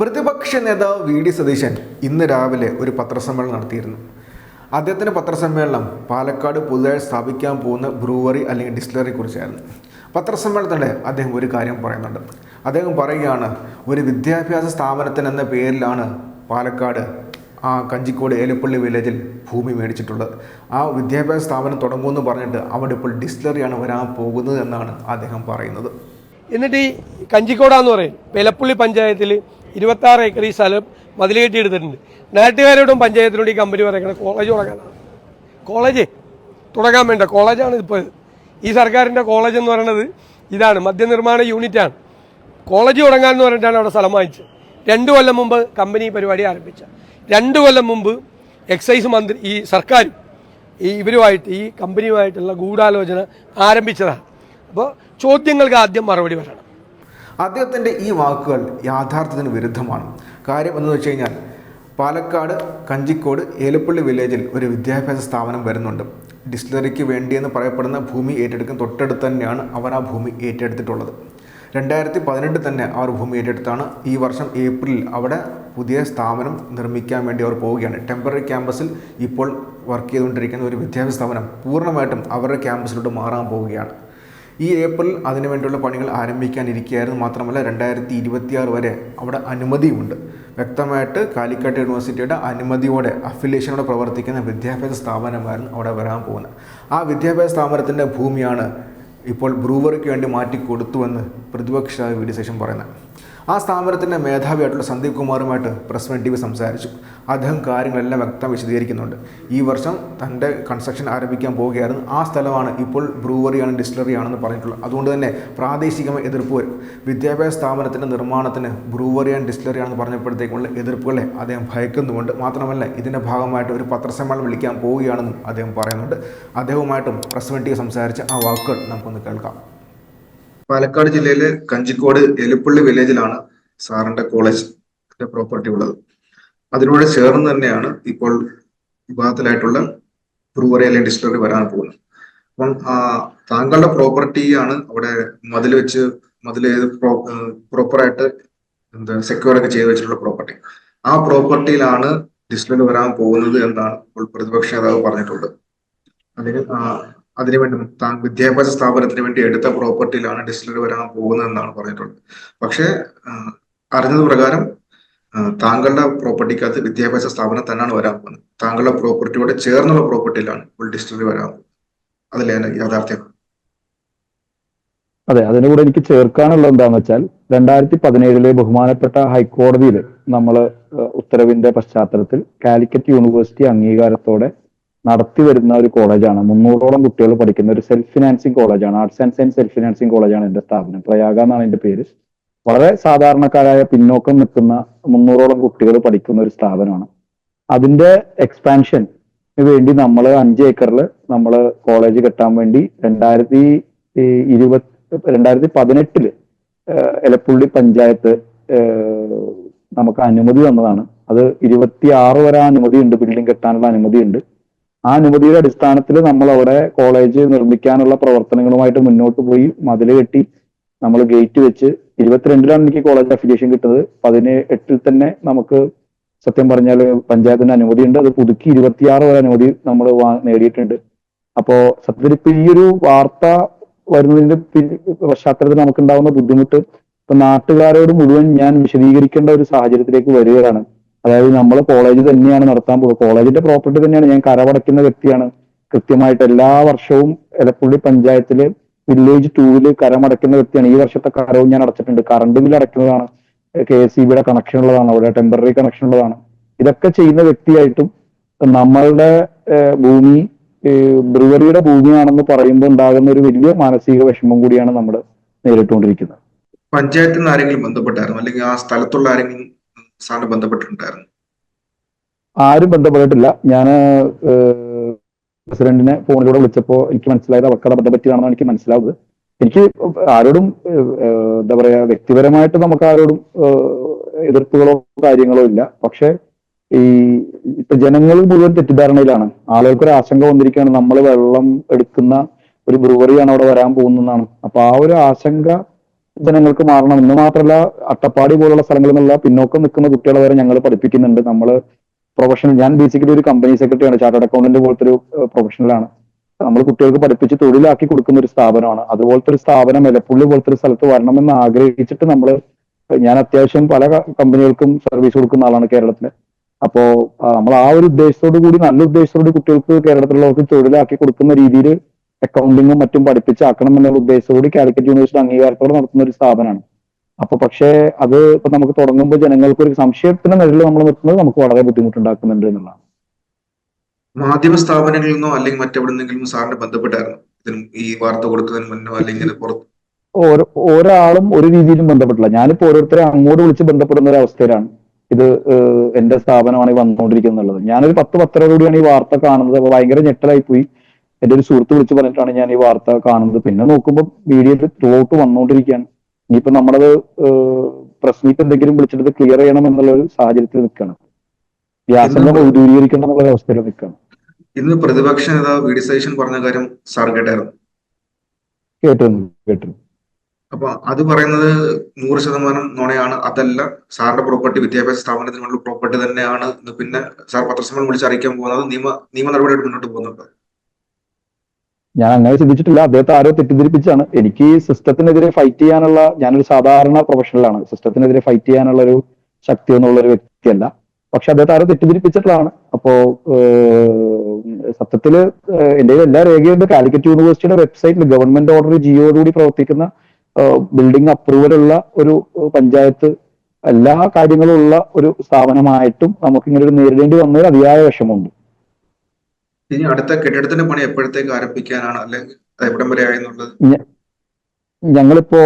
പ്രതിപക്ഷ നേതാവ് V D Satheesan ഇന്ന് രാവിലെ ഒരു പത്രസമ്മേളനം നടത്തിയിരുന്നു. അദ്ദേഹത്തിന്റെ പത്രസമ്മേളനം പാലക്കാട് പുതുതായി സ്ഥാപിക്കാൻ പോകുന്ന ബ്രൂവറി അല്ലെങ്കിൽ ഡിസ്റ്റിലറി കുറിച്ചായിരുന്നു. പത്രസമ്മേളനത്തിന്റെ അദ്ദേഹം ഒരു കാര്യം പറയുന്നുണ്ട്. അദ്ദേഹം പറയുകയാണ് ഒരു വിദ്യാഭ്യാസ സ്ഥാപനത്തിന് എന്ന പേരിലാണ് പാലക്കാട് ആ കഞ്ചിക്കോട് ഏലപ്പള്ളി വില്ലേജിൽ ഭൂമി മേടിച്ചിട്ടുള്ളത്. ആ വിദ്യാഭ്യാസ സ്ഥാപനം തുടങ്ങുമെന്ന് പറഞ്ഞിട്ട് അവിടെ ഇപ്പോൾ ഡിസ്റ്റിലറിയാണ് വരാൻ പോകുന്നത് എന്നാണ് അദ്ദേഹം പറയുന്നത്. എന്നിട്ട് ഈ കഞ്ചിക്കോടാന്ന് പറയും. പെലപ്പുള്ളി പഞ്ചായത്തിൽ ഇരുപത്തി ആറ് ഏക്കർ ഈ സ്ഥലം മതിൽ കെട്ടി എടുത്തിട്ടുണ്ട് നാട്ടുകാരോടും പഞ്ചായത്തിനോട് ഈ കമ്പനി പറയുന്നത് കോളേജ് തുടങ്ങാനാണ് കോളേജ് തുടങ്ങാൻ വേണ്ട. കോളേജാണ് ഇപ്പോൾ ഈ സർക്കാരിന്റെ കോളേജ് എന്ന് പറയുന്നത് ഇതാണ്. മദ്യനിർമ്മാണ യൂണിറ്റാണ്. കോളേജ് തുടങ്ങാമെന്ന് പറഞ്ഞിട്ടാണ് അവിടെ സ്ഥലം വാങ്ങിച്ചത്. രണ്ട് കൊല്ലം മുമ്പ് കമ്പനി പരിപാടി ആരംഭിച്ച രണ്ട് കൊല്ലം മുമ്പ് എക്സൈസ് മന്ത്രി ഈ സർക്കാരും ഈ ഇവരുമായിട്ട് ഈ കമ്പനിയുമായിട്ടുള്ള ഗൂഢാലോചന ആരംഭിച്ചതാണ്. അപ്പോൾ ചോദ്യങ്ങൾക്ക് ആദ്യം മറുപടി വരണം അദ്ദേഹത്തിന്റെ ഈ വാക്കുകൾ യാഥാർത്ഥ്യത്തിന് വിരുദ്ധമാണ്. കാര്യം എന്ന് വെച്ച് കഴിഞ്ഞാൽ പാലക്കാട് കഞ്ചിക്കോട് ഏലപ്പള്ളി വില്ലേജിൽ ഒരു വിദ്യാഭ്യാസ സ്ഥാപനം വരുന്നുണ്ട്. ഡിസ്റ്റിലറിക്ക് വേണ്ടിയെന്ന് പറയപ്പെടുന്ന ഭൂമി ഏറ്റെടുക്കുന്ന തൊട്ടടുത്ത് തന്നെയാണ് അവർ ആ ഭൂമി ഏറ്റെടുത്തിട്ടുള്ളത്. രണ്ടായിരത്തി പതിനെട്ടിൽ തന്നെ അവർ ഭൂമി ഏറ്റെടുത്താണ്. ഈ വർഷം ഏപ്രിലിൽ അവിടെ പുതിയ സ്ഥാപനം നിർമ്മിക്കാൻ വേണ്ടി അവർ പോവുകയാണ്. ടെമ്പററി ക്യാമ്പസിൽ ഇപ്പോൾ വർക്ക് ചെയ്തുകൊണ്ടിരിക്കുന്ന ഒരു വിദ്യാഭ്യാസ സ്ഥാപനം പൂർണമായിട്ടും അവരുടെ ക്യാമ്പസിലോട്ട് മാറാൻ പോവുകയാണ്. ഈ ഏപ്രിൽ അതിനു അതിനുവേണ്ടിയുള്ള പണികൾ ആരംഭിക്കാനിരിക്കുകയായിരുന്നു. മാത്രമല്ല രണ്ടായിരത്തി ഇരുപത്തിയാറ് വരെ അവിടെ അനുമതിയുമുണ്ട് വ്യക്തമായിട്ട് കാലിക്കട്ട് യൂണിവേഴ്സിറ്റിയുടെ അനുമതിയോടെ അഫിലിയേഷനോടെ പ്രവർത്തിക്കുന്ന വിദ്യാഭ്യാസ സ്ഥാപനമായിരുന്നു അവിടെ വരാൻ പോകുന്നത്. ആ വിദ്യാഭ്യാസ സ്ഥാപനത്തിന്റെ ഭൂമിയാണ് ഇപ്പോൾ ബ്രൂവറിക്ക് വേണ്ടി മാറ്റിക്കൊടുത്തുവെന്ന് പ്രതിപക്ഷ വീഡിയോ സേഷൻ പറയുന്നത്. ആ സ്ഥാപനത്തിന്റെ മേധാവിയായിട്ടുള്ള സന്ദീപ് കുമാറുമായിട്ട് പ്രസ് മീറ്റ് ടി വി സംസാരിച്ചു. അദ്ദേഹം കാര്യങ്ങളെല്ലാം വ്യക്തം വിശദീകരിക്കുന്നുണ്ട്. ഈ വർഷം തന്റെ കൺസ്ട്രക്ഷൻ ആരംഭിക്കാൻ പോവുകയായിരുന്നു. ആ സ്ഥലമാണ് ഇപ്പോൾ ബ്രൂവറിയാണ് ഡിസ്റ്റിലറിയാണെന്ന് പറഞ്ഞിട്ടുള്ളത്. അതുകൊണ്ട് തന്നെ പ്രാദേശികമായി എതിർപ്പ് വരും. വിദ്യാഭ്യാസ സ്ഥാപനത്തിന്റെ നിർമ്മാണത്തിന് ബ്രൂവറി ആൻഡ് ഡിസ്റ്റിലറി ആണെന്ന് പറഞ്ഞപ്പോഴത്തേക്കുള്ള എതിർപ്പുകളെ അദ്ദേഹം ഭയക്കുന്നുമുണ്ട്. മാത്രമല്ല ഇതിന്റെ ഭാഗമായിട്ട് ഒരു പത്രസമ്മേളനം വിളിക്കാൻ പോവുകയാണെന്നും അദ്ദേഹം പറയുന്നുണ്ട്. അദ്ദേഹവുമായിട്ടും പ്രസ് മീറ്റ് ടി വി സംസാരിച്ച ആ വാക്കുകൾ നമുക്കൊന്ന് കേൾക്കാം. പാലക്കാട് ജില്ലയിലെ കഞ്ചിക്കോട് എലുപ്പള്ളി വില്ലേജിലാണ് സാറിന്റെ കോളേജ് പ്രോപ്പർട്ടി ഉള്ളത്. അതിനോട് ചേർന്ന് തന്നെയാണ് ഇപ്പോൾ വിഭാഗത്തിലായിട്ടുള്ള ബ്രൂവറി അല്ലെങ്കിൽ ഡിസ്റ്റിലറി വരാൻ പോകുന്നത്. അപ്പം താങ്കളുടെ പ്രോപ്പർട്ടിയാണ് അവിടെ മതിൽ വെച്ച് മതിൽ പ്രോപ്പറായിട്ട് എന്താ സെക്യൂർ ഒക്കെ ചെയ്ത് വെച്ചിട്ടുള്ള പ്രോപ്പർട്ടി ആ പ്രോപ്പർട്ടിയിലാണ് ഡിസ്റ്റിലറി വരാൻ പോകുന്നത് എന്നാണ് ഇപ്പോൾ പ്രതിപക്ഷ നേതാവ് പറഞ്ഞിട്ടുള്ളത്. അല്ലെങ്കിൽ അതിനുവേണ്ടി താൻ വിദ്യാഭ്യാസ സ്ഥാപനത്തിന് വേണ്ടി എടുത്ത പ്രോപ്പർട്ടിയിലാണ് ഡിസ്റ്റിലറി വരാൻ പോകുന്നത് എന്നാണ് പറഞ്ഞിട്ടുള്ളത്. പക്ഷേ അറിഞ്ഞത് പ്രകാരം താങ്കളുടെ പ്രോപ്പർട്ടിക്കകത്ത് വിദ്യാഭ്യാസ സ്ഥാപനം തന്നെയാണ് വരാൻ പോകുന്നത്. താങ്കളുടെ പ്രോപ്പർട്ടിയോട് ചേർന്നുള്ള പ്രോപ്പർട്ടിയിലാണ് ഇപ്പോൾ ഡിസ്റ്റിലറി വരാൻ പോകുന്നത്. അതിന്റെ യാഥാർത്ഥ്യം? അതെ അതിന്റെ കൂടെ എനിക്ക് ചേർക്കാനുള്ളത് എന്താണെന്ന് വെച്ചാൽ രണ്ടായിരത്തി പതിനേഴിലെ ബഹുമാനപ്പെട്ട ഹൈക്കോടതിയിൽ നമ്മൾ ഉത്തരവിന്റെ പശ്ചാത്തലത്തിൽ കാലിക്കറ്റ് യൂണിവേഴ്സിറ്റി അംഗീകാരത്തോടെ നടത്തി വരുന്ന ഒരു കോളേജാണ്. മുന്നൂറോളം കുട്ടികൾ പഠിക്കുന്ന ഒരു സെൽഫ് ഫിനാൻസിങ് കോളേജാണ്. Arts and science self financing കോളേജാണ് എന്റെ സ്ഥാപനം. പ്രയാഗ എന്നാണ് എന്റെ പേര്. വളരെ സാധാരണക്കാരായ പിന്നോക്കം നിൽക്കുന്ന മുന്നൂറോളം കുട്ടികൾ പഠിക്കുന്ന ഒരു സ്ഥാപനമാണ്. അതിന്റെ എക്സ്പാൻഷൻ വേണ്ടി നമ്മൾ അഞ്ച് ഏക്കറിൽ നമ്മൾ കോളേജ് കെട്ടാൻ വേണ്ടി രണ്ടായിരത്തി ഇരുപത്തി രണ്ടായിരത്തി പതിനെട്ടിൽ എലപ്പുള്ളി പഞ്ചായത്ത് നമുക്ക് അനുമതി തന്നതാണ്. അത് ഇരുപത്തി ആറ് വരെ അനുമതി ഉണ്ട് ബിൽഡിംഗ് കെട്ടാനുള്ള അനുമതി ഉണ്ട് ആ അനുമതിയുടെ അടിസ്ഥാനത്തിൽ നമ്മൾ അവിടെ കോളേജ് നിർമ്മിക്കാനുള്ള പ്രവർത്തനങ്ങളുമായിട്ട് മുന്നോട്ട് പോയി മതിൽ കെട്ടി നമ്മൾ ഗേറ്റ് വെച്ച് ഇരുപത്തിരണ്ടിലാണ് എനിക്ക് കോളേജ് അഫിലിയേഷൻ കിട്ടുന്നത്. പതിനെട്ടിൽ തന്നെ നമുക്ക് സത്യം പറഞ്ഞാൽ പഞ്ചായത്തിന്റെ അനുമതി ഉണ്ട് അത് പുതുക്കി ഇരുപത്തിയാറ് വരെ അനുമതി നമ്മൾ നേടിയിട്ടുണ്ട്. അപ്പോ സത്യത്തിൽ ഇപ്പൊ ഈ ഒരു വാർത്ത വരുന്നതിന്റെ പശ്ചാത്തലത്തിൽ നമുക്കുണ്ടാവുന്ന ബുദ്ധിമുട്ട് ഇപ്പൊ നാട്ടുകാരോട് മുഴുവൻ ഞാൻ വിശദീകരിക്കേണ്ട ഒരു സാഹചര്യത്തിലേക്ക് വരികയാണ്. അതായത് നമ്മൾ കോളേജ് തന്നെയാണ് നടത്താൻ പോകുന്നത്. കോളേജിന്റെ പ്രോപ്പർട്ടി തന്നെയാണ് ഞാൻ കരവടയ്ക്കുന്ന വ്യക്തിയാണ്. കൃത്യമായിട്ട് എല്ലാ വർഷവും എലപ്പുള്ളി പഞ്ചായത്തിൽ വില്ലേജ് ടൂവിൽ കരമടയ്ക്കുന്ന വ്യക്തിയാണ്. ഈ വർഷത്തെ കരവും ഞാൻ അടച്ചിട്ടുണ്ട്. കറണ്ട് ബില്ല് അടയ്ക്കുന്നതാണ്. കെ എസ് ഇ ബിയുടെ കണക്ഷൻ ഉള്ളതാണ്. അവിടെ ടെമ്പററി കണക്ഷൻ ഉള്ളതാണ്. ഇതൊക്കെ ചെയ്യുന്ന വ്യക്തിയായിട്ടും നമ്മളുടെ ഭൂമി ബ്രുവറിയുടെ ഭൂമിയാണെന്ന് പറയുമ്പോൾ ഉണ്ടാകുന്ന ഒരു വലിയ മാനസിക വിഷമം കൂടിയാണ് നമ്മൾ നേരിട്ടുകൊണ്ടിരിക്കുന്നത്. പഞ്ചായത്തിൽ നിന്ന് ആരെങ്കിലും ബന്ധപ്പെട്ടായിരുന്നു? അല്ലെങ്കിൽ ആ സ്ഥലത്തുള്ള ആരെങ്കിലും സാറിന് ബന്ധപ്പെട്ടിട്ടുണ്ടായിരുന്നു. ആരും ബന്ധപ്പെട്ടിട്ടില്ല. ഞാൻ പ്രസിഡന്റിനെ ഫോണിലൂടെ വിളിച്ചപ്പോൾ എനിക്ക് മനസ്സിലായത് അവർക്ക് അബദ്ധം പറ്റിയതാണെന്ന് എനിക്ക് മനസ്സിലാവുന്നത്. എനിക്ക് ആരോടും എന്താ പറയാ വ്യക്തിപരമായിട്ട് നമുക്ക് ആരോടും എതിർപ്പുകളോ കാര്യങ്ങളോ ഇല്ല. പക്ഷെ ഈ ഇപ്പൊ ജനങ്ങൾ മുഴുവൻ തെറ്റിദ്ധാരണയിലാണ്. ആളുകൾക്ക് ഒരു ആശങ്ക വന്നിരിക്കുകയാണ്. നമ്മൾ വെള്ളം എടുക്കുന്ന ഒരു ബ്രൂവറിയാണ് അവിടെ വരാൻ പോകുന്നതാണ് അപ്പൊ ആ ഒരു ആശങ്ക ജനങ്ങൾക്ക് മാറണം. എന്ന് മാത്രമല്ല അട്ടപ്പാടി പോലുള്ള സ്ഥലങ്ങളിൽ നിന്നുള്ള പിന്നോക്കം നിൽക്കുന്ന കുട്ടികളെ വരെ ഞങ്ങൾ പഠിപ്പിക്കുന്നുണ്ട്. നമ്മൾ പ്രൊഫഷണൽ ഞാൻ ബേസിക്കലി ഒരു കമ്പനി സെക്രട്ടറിയാണ് ചാർട്ടേഡ് അക്കൗണ്ടന്റ് പോലത്തെ ഒരു പ്രൊഫഷണലാണ് നമ്മൾ കുട്ടികൾക്ക് പഠിപ്പിച്ച് തൊഴിലാക്കി കൊടുക്കുന്ന ഒരു സ്ഥാപനമാണ്. അതുപോലത്തെ ഒരു സ്ഥാപനം എലപ്പുള്ളി പോലത്തെ ഒരു സ്ഥലത്ത് വരണമെന്ന് ആഗ്രഹിച്ചിട്ട് നമ്മൾ ഞാൻ അത്യാവശ്യം പല കമ്പനികൾക്കും സർവീസ് കൊടുക്കുന്ന ആളാണ് കേരളത്തിൽ അപ്പോ നമ്മൾ ആ ഒരു ഉദ്ദേശത്തോടു കൂടി നല്ല ഉദ്ദേശത്തോടു കുട്ടികൾക്ക് കേരളത്തിലുള്ളവർക്ക് തൊഴിലാക്കി കൊടുക്കുന്ന രീതിയിൽ അക്കൗണ്ടിങ്ങും മറ്റും പഠിപ്പിച്ചാക്കണം എന്നുള്ള ഉദ്ദേശത്തോടുകൂടി കാലിക്കറ്റ് യൂണിവേഴ്സിറ്റി അംഗീകാരത്തോടെ നടത്തുന്ന ഒരു സ്ഥാപനമാണ്. അപ്പൊ പക്ഷേ അത് ഇപ്പൊ നമുക്ക് തുടങ്ങുമ്പോൾ ജനങ്ങൾക്ക് ഒരു സംശയത്തിന്റെ നിഴലിൽ നമ്മൾ നിർത്തുന്നത് നമുക്ക് വളരെ ബുദ്ധിമുട്ടുണ്ടാക്കുന്നുണ്ട് എന്നുള്ളതാണ്. മാധ്യമ സ്ഥാപനങ്ങളിൽ നിന്നോ അല്ലെങ്കിൽ മറ്റെവിടെന്നെങ്കിലും സാറിന് ബന്ധപ്പെട്ടായിരുന്നു? ഇതിനും ഈ വാർത്ത കൊടുക്കുന്നതിന് മുന്നോ അല്ലെങ്കിൽ പുറത്ത് ഓരോ ഒരാളും ഒരു രീതിയിലും ബന്ധപ്പെട്ടില്ല. ഞാനിപ്പോ ഓരോരുത്തരെ അങ്ങോട്ട് വിളിച്ച് ബന്ധപ്പെടുന്ന ഒരു അവസ്ഥയിലാണ് ഇത് എന്റെ സ്ഥാപനമാണ് ഈ വന്നുകൊണ്ടിരിക്കുന്നത് ഞാനൊരു പത്ത് പത്തരയോടുകൂടിയാണ് ഈ വാർത്ത കാണുന്നത്. അപ്പൊ ഭയങ്കര ഞെട്ടലായി പോയി എന്റെ ഒരു സുഹൃത്ത് വിളിച്ച് പറഞ്ഞിട്ടാണ് ഞാൻ ഈ വാർത്ത കാണുന്നത്. പിന്നെ നോക്കുമ്പോൾ വീഡിയോ ത്രൂഔട്ട് വന്നുകൊണ്ടിരിക്കുകയാണ് ഇനിയിപ്പോ നമ്മളത് പ്രസ് മീറ്റ് എന്തെങ്കിലും വിളിച്ചിട്ട് ക്ലിയർ ചെയ്യണം എന്നുള്ള ഒരു സാഹചര്യത്തിൽ നിൽക്കണം വ്യാസംഗം ദൂരീകരിക്കണം എന്നുള്ള അവസ്ഥയിൽ നിൽക്കണം ഇന്ന് പ്രതിപക്ഷ നേതാവ് വി ഡി സതീശൻ പറഞ്ഞ കാര്യം സാർ കേട്ടായിരുന്നു. കേട്ടിരുന്നു കേട്ടിരുന്നു. അപ്പൊ അത് പറയുന്നത് നൂറ് ശതമാനം നുണയാണ്. അതല്ല സാറിന്റെ പ്രോപ്പർട്ടി വിദ്യാഭ്യാസ സ്ഥാപനത്തിനുള്ള പ്രോപ്പർട്ടി തന്നെയാണ്. പിന്നെ സാർ പത്രസമ്മേളനം വിളിച്ച് അറിയിക്കാൻ പോകുന്നത്. നിയമ നിയമ നടപടിയായിട്ട് മുന്നോട്ട് പോകുന്നുണ്ട്. ഞാൻ അങ്ങനെ ചിന്തിച്ചിട്ടില്ല. അദ്ദേഹത്തെ ആരോ തെറ്റിദ്ധരിപ്പിച്ചാണ് എനിക്ക് സിസ്റ്റത്തിനെതിരെ ഫൈറ്റ് ചെയ്യാനുള്ള ഞാനൊരു സാധാരണ പ്രൊഫഷണലാണ് സിസ്റ്റത്തിനെതിരെ ഫൈറ്റ് ചെയ്യാനുള്ള ഒരു ശക്തി എന്നുള്ള ഒരു വ്യക്തിയല്ല. പക്ഷെ അദ്ദേഹത്തെ ആരോ തെറ്റിദ്ധരിപ്പിച്ചിട്ടുള്ളതാണ്. അപ്പോ സത്യത്തിൽ എന്റെ എല്ലാ രേഖയുണ്ട്. കാലിക്കറ്റ് യൂണിവേഴ്സിറ്റിയുടെ വെബ്സൈറ്റിൽ ഗവൺമെന്റ് ഓർഡർ ജിയോടുകൂടി പ്രവർത്തിക്കുന്ന ബിൽഡിംഗ് അപ്രൂവൽ ഉള്ള ഒരു പഞ്ചായത്ത് എല്ലാ കാര്യങ്ങളും ഉള്ള ഒരു സ്ഥാപനമായിട്ടും നമുക്ക് ഇങ്ങനെ ഒരു നേരിടേണ്ടി വന്നതിൽ അതിയായ വിഷമമുണ്ട്. ഇനി അടുത്ത കെട്ടിടത്തിന്റെ പണി എപ്പോഴത്തേക്ക് ആരംഭിക്കാനാണ്? അല്ലെങ്കിൽ എവിടം വരെ ആയെന്നുള്ളത് ഞങ്ങളിപ്പോ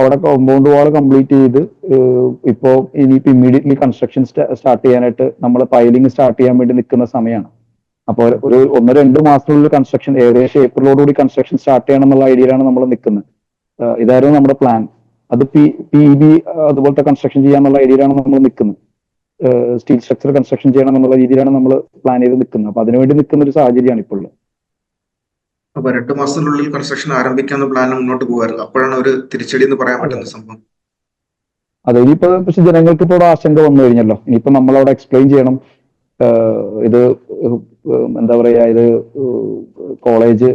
അവിടെ കോമ്പൗണ്ട് വാൾ കംപ്ലീറ്റ് ചെയ്ത് ഇപ്പോ ഇനിയിപ്പോ ഇമ്മീഡിയറ്റ്ലി കൺസ്ട്രക്ഷൻ സ്റ്റാർട്ട് ചെയ്യാനായിട്ട് നമ്മൾ പൈലിംഗ് സ്റ്റാർട്ട് ചെയ്യാൻ വേണ്ടി നിൽക്കുന്ന സമയമാണ് അപ്പോൾ ഒരു ഒന്ന് രണ്ട് മാസത്തിനുള്ളിൽ കൺസ്ട്രക്ഷൻ ഏകദേശം ഏപ്രിലോടുകൂടി കൺസ്ട്രക്ഷൻ സ്റ്റാർട്ട് ചെയ്യണം എന്നുള്ള ഐഡിയയിലാണ് നമ്മൾ നിൽക്കുന്നത്. ഇതായിരുന്നു നമ്മുടെ പ്ലാൻ അത് പി പി ബി അതുപോലത്തെ കൺസ്ട്രക്ഷൻ ചെയ്യാന്നുള്ള ഐഡിയയിലാണ് നമ്മൾ നിൽക്കുന്നത്. സ്റ്റീൽ സ്ട്രക്ചർ കൺസ്ട്രക്ഷൻ ചെയ്യണം എന്നുള്ള രീതിയിലാണ് നമ്മൾ പ്ലാൻ ചെയ്ത് നിൽക്കുന്നത്. അപ്പൊ അതിനുവേണ്ടി നിൽക്കുന്ന ഒരു സാഹചര്യമാണ് ഇപ്പോൾ. അപ്പൊ രണ്ടു മാസത്തിനുള്ളിൽ കൺസ്ട്രക്ഷൻ ആരംഭിക്കാന്ന് പ്ലാൻ മുന്നോട്ട് പോകുമായിരുന്നു അപ്പോഴാണ് ഒരു തിരിച്ചടി എന്ന് പറയാൻ പറ്റുന്ന സംഭവം. അതെ ഇനിയിപ്പോ പക്ഷെ ജനങ്ങൾക്ക് ഇപ്പോൾ ആശങ്ക വന്നു കഴിഞ്ഞല്ലോ. ഇനിയിപ്പോ നമ്മൾ അവിടെ എക്സ്പ്ലെയിൻ ചെയ്യണം ഇത് എന്താ പറയാ ഇത് കോളേജ്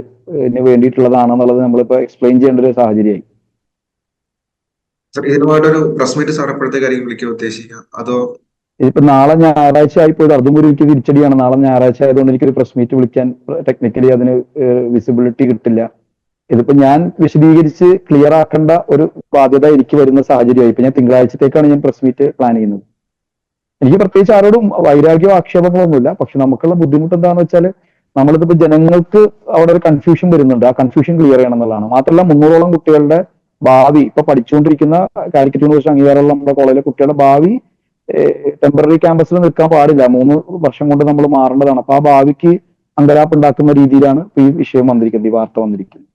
വേണ്ടിയിട്ടുള്ളതാണെന്നുള്ളത് നമ്മളിപ്പോ എക്സ്പ്ലെയിൻ ചെയ്യേണ്ട ഒരു സാഹചര്യമായി. ഇതിനുമായിട്ടൊരു പ്രസ് മീറ്റ് സാർ എപ്പോഴത്തേക്കായിരിക്കും വിളിക്കാൻ ഉദ്ദേശിക്കുക? അതോ ഇനിയിപ്പോ നാളെ ഞായറാഴ്ച ആയിപ്പോയത് അതും കൂടി എനിക്ക് തിരിച്ചടിയാണ്. നാളെ ഞായറാഴ്ച ആയതുകൊണ്ട് എനിക്കൊരു പ്രസ് മീറ്റ് വിളിക്കാൻ ടെക്നിക്കലി അതിന് വിസിബിലിറ്റി കിട്ടില്ല. ഇതിപ്പോ ഞാൻ വിശദീകരിച്ച് ക്ലിയർ ആക്കേണ്ട ഒരു ബാധ്യത എനിക്ക് വരുന്ന സാഹചര്യമായി. ഇപ്പൊ ഞാൻ തിങ്കളാഴ്ചത്തേക്കാണ് ഞാൻ പ്രസ് മീറ്റ് പ്ലാൻ ചെയ്യുന്നത്. എനിക്ക് പ്രത്യേകിച്ച് ആരോടും വൈരാഗ്യമോ ആക്ഷേപങ്ങളൊന്നുമില്ല. പക്ഷെ നമുക്കുള്ള ബുദ്ധിമുട്ട് എന്താണെന്ന് വെച്ചാൽ നമ്മളിതിപ്പോ ജനങ്ങൾക്ക് അവിടെ ഒരു കൺഫ്യൂഷൻ വരുന്നുണ്ട്. ആ കൺഫ്യൂഷൻ ക്ലിയർ ചെയ്യണം എന്നുള്ളതാണ്. മാത്രമല്ല മുന്നൂറോളം കുട്ടികളുടെ ഭാവി ഇപ്പൊ പഠിച്ചുകൊണ്ടിരിക്കുന്ന കാലിക്കറ്റ് യൂണിവേഴ്സിറ്റി അംഗീകാരമുള്ള നമ്മുടെ കോളേജിലെ കുട്ടികളുടെ ഭാവി ടെമ്പററി ക്യാമ്പസിൽ നിൽക്കാൻ പാടില്ല. മൂന്ന് വർഷം കൊണ്ട് നമ്മൾ മാറേണ്ടതാണ്. അപ്പൊ ആ ഭാവിക്ക് അങ്കലാപ്പ് ഉണ്ടാക്കുന്ന രീതിയിലാണ് ഈ വിഷയം വന്നിരിക്കുന്നത് ഈ വാർത്ത വന്നിരിക്കുന്നത്.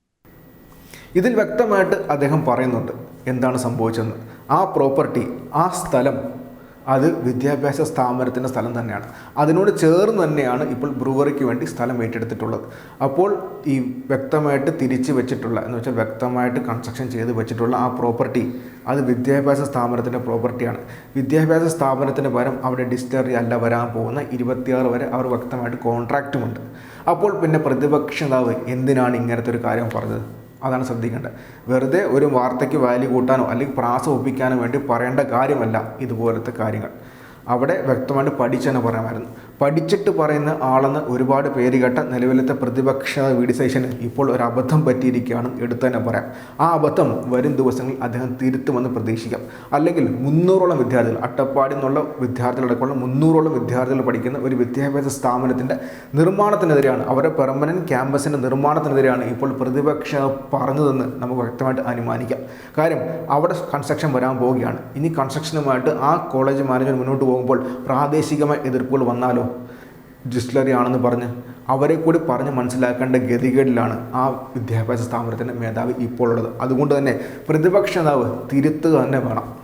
ഇതിൽ വ്യക്തമായിട്ട് അദ്ദേഹം പറയുന്നുണ്ട്. എന്താണ് സംഭവിച്ചതെന്ന്. ആ പ്രോപ്പർട്ടി ആ സ്ഥലം അത് വിദ്യാഭ്യാസ സ്ഥാപനത്തിന്റെ സ്ഥലം തന്നെയാണ്. അതിനോട് ചേർന്ന് തന്നെയാണ് ഇപ്പോൾ ബ്രൂവറിക്ക് വേണ്ടി സ്ഥലം ഏറ്റെടുത്തിട്ടുള്ളത്. അപ്പോൾ ഈ വ്യക്തമായിട്ട് തിരിച്ച് വെച്ചിട്ടുള്ള എന്ന് വെച്ചാൽ വ്യക്തമായിട്ട് കൺസ്ട്രക്ഷൻ ചെയ്ത് വെച്ചിട്ടുള്ള ആ പ്രോപ്പർട്ടി അത് വിദ്യാഭ്യാസ സ്ഥാപനത്തിന്റെ പ്രോപ്പർട്ടിയാണ് വിദ്യാഭ്യാസ സ്ഥാപനത്തിന് പകരം അവിടെ ഡിസ്റ്ററി അല്ല വരാൻ പോകുന്ന ഇരുപത്തിയാറ് വരെ അവർ വ്യക്തമായിട്ട് കോൺട്രാക്റ്റുമുണ്ട് അപ്പോൾ പിന്നെ പ്രതിപക്ഷ നേതാവ് എന്തിനാണ് ഇങ്ങനത്തെ ഒരു കാര്യം പറഞ്ഞത്? അതാണ് ശ്രദ്ധിക്കേണ്ടത്. വെറുതെ ഒരു വാർത്തയ്ക്ക് വാല്യൂ കൂട്ടാനോ അല്ലെങ്കിൽ പ്രാസം ഒപ്പിക്കാനോ വേണ്ടി പറയേണ്ട കാര്യമല്ല ഇതുപോലത്തെ കാര്യങ്ങൾ. അവിടെ വ്യക്തമായിട്ട് പഠിച്ചെന്ന് പറയാമായിരുന്നു. പഠിച്ചിട്ട് പറയുന്ന ആളെന്ന് ഒരുപാട് പേര് കേട്ട നിലവിലത്തെ പ്രതിപക്ഷ വി ഡി ഇപ്പോൾ ഒരു അബദ്ധം പറ്റിയിരിക്കുകയാണ് എടുത്തു തന്നെ പറയാം. ആ അബദ്ധം വരും ദിവസങ്ങളിൽ അദ്ദേഹം തിരുത്തുമെന്ന് പ്രതീക്ഷിക്കാം. അല്ലെങ്കിൽ മുന്നൂറോളം വിദ്യാർത്ഥികൾ അട്ടപ്പാടി എന്നുള്ള വിദ്യാർത്ഥികളടക്കമുള്ള മുന്നൂറോളം വിദ്യാർത്ഥികൾ പഠിക്കുന്ന ഒരു വിദ്യാഭ്യാസ സ്ഥാപനത്തിന്റെ നിർമ്മാണത്തിനെതിരെയാണ് അവരുടെ പെർമനന്റ് ക്യാമ്പസിന്റെ നിർമ്മാണത്തിനെതിരെയാണ് ഇപ്പോൾ പ്രതിപക്ഷ പറഞ്ഞതെന്ന് നമുക്ക് വ്യക്തമായിട്ട് അനുമാനിക്കാം. കാര്യം അവിടെ കൺസ്ട്രക്ഷൻ വരാൻ പോവുകയാണ്. ഇനി കൺസ്ട്രക്ഷനുമായിട്ട് ആ കോളേജ് മാനേജ്മെന്റ് മുന്നോട്ട് പോകുമ്പോൾ പ്രാദേശികമായ എതിർപ്പുകൾ വന്നാലോ? ഡിസ്റ്റിലറി ആണെന്ന് പറഞ്ഞ് അവരെ കൂടി പറഞ്ഞ് മനസ്സിലാക്കേണ്ട ഗതികേടിലാണ് ആ വിദ്യാഭ്യാസ സ്ഥാപനത്തിന്റെ മേധാവി ഇപ്പോൾ ഉള്ളത്. അതുകൊണ്ട് തന്നെ പ്രതിപക്ഷ നേതാവ് തിരുത്തുക തന്നെ വേണം.